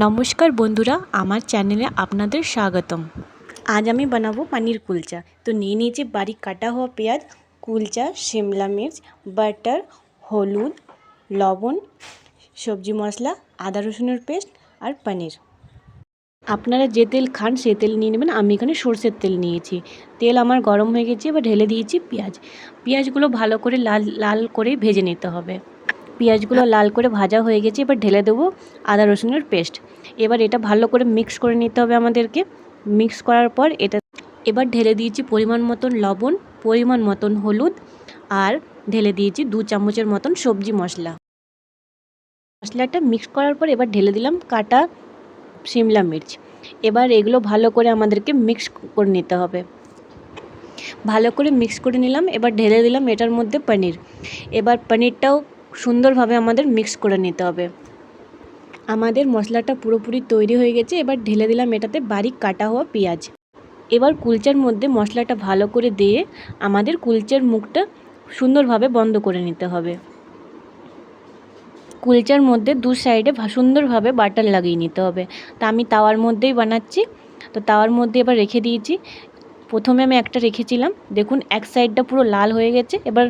নমস্কার বন্ধুরা, আমার চ্যানেলে আপনাদের স্বাগতম। আজ আমি বানাবো পানির কুলচা। তো নিয়ে নিয়েছি বারিক কাটা হওয়া পেঁয়াজ, কুলচা শিমলা মির্চ, বাটার, হলুদ, লবণ, সবজি মশলা, আদা রসুনের পেস্ট আর পনির। আপনারা যে তেল খান সে তেল নিয়ে নেবেন। আমি এখানে সর্ষের তেল নিয়েছি। তেল আমার গরম হয়ে গেছে, এবার ঢেলে দিয়েছি পেঁয়াজ। পেঁয়াজগুলো ভালো করে লাল লাল করে ভেজে নিতে হবে। পেঁয়াজগুলো লাল করে ভাজা হয়ে গেছে, এবার ঢেলে দেবো আদা রসুনের পেস্ট। এবার এটা ভালো করে মিক্স করে নিতে হবে আমাদেরকে। মিক্স করার পর এটা এবার ঢেলে দিয়েছি পরিমাণ মতন লবণ, পরিমাণ মতন হলুদ, আর ঢেলে দিয়েছি দু চামচের মতন সবজি মশলা। মশলাটা মিক্স করার পর এবার ঢেলে দিলাম কাটা শিমলা মির্চ। এবার এগুলো ভালো করে আমাদেরকে মিক্স করে নিতে হবে। ভালো করে মিক্স করে নিলাম, এবার ঢেলে দিলাম এটার মধ্যে পনির। এবার পনিরটাও সুন্দরভাবে আমাদের মিক্স করে নিতে হবে। আমাদের মশলাটা পুরোপুরি তৈরি হয়ে গেছে, এবার ঢেলে দিলাম এটাতে বারিক কাটা হওয়া পেঁয়াজ। এবার কুলচার মধ্যে মশলাটা ভালো করে দিয়ে আমাদের কুলচার মুখটা সুন্দরভাবে বন্ধ করে নিতে হবে। কুলচার মধ্যে দু সাইডে সুন্দরভাবে বাটার লাগিয়ে নিতে হবে। তা আমি তাওয়ার মধ্যেই বানাচ্ছি। তো তাওয়ার মধ্যে এবার রেখে দিয়েছি প্রথমে আমি একটা রেখেছিলাম। দেখুন, এক সাইডটা পুরো লাল হয়ে গেছে। এবার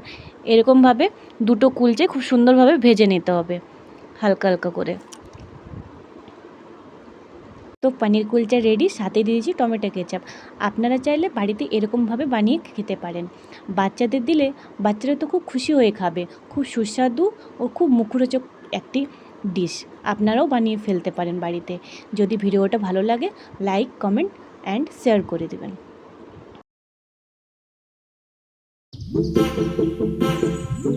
এরকমভাবে দুটো কুলচে খুব সুন্দরভাবে ভেজে নিতে হবে, হালকা হালকা করে। তো পনির কুলচা রেডি সাথে দিয়েছি টমেটো কেচাপ আপনারা চাইলে বাড়িতে এরকমভাবে বানিয়ে খেতে পারেন। বাচ্চাদের দিলে বাচ্চারা তো খুব খুশি হয়ে খাবে। খুব সুস্বাদু ও খুব মুখরোচক একটি ডিশ আপনারাও বানিয়ে ফেলতে পারেন বাড়িতে। যদি ভিডিওটা ভালো লাগে লাইক কমেন্ট অ্যান্ড শেয়ার করে দেবেন। Thank you.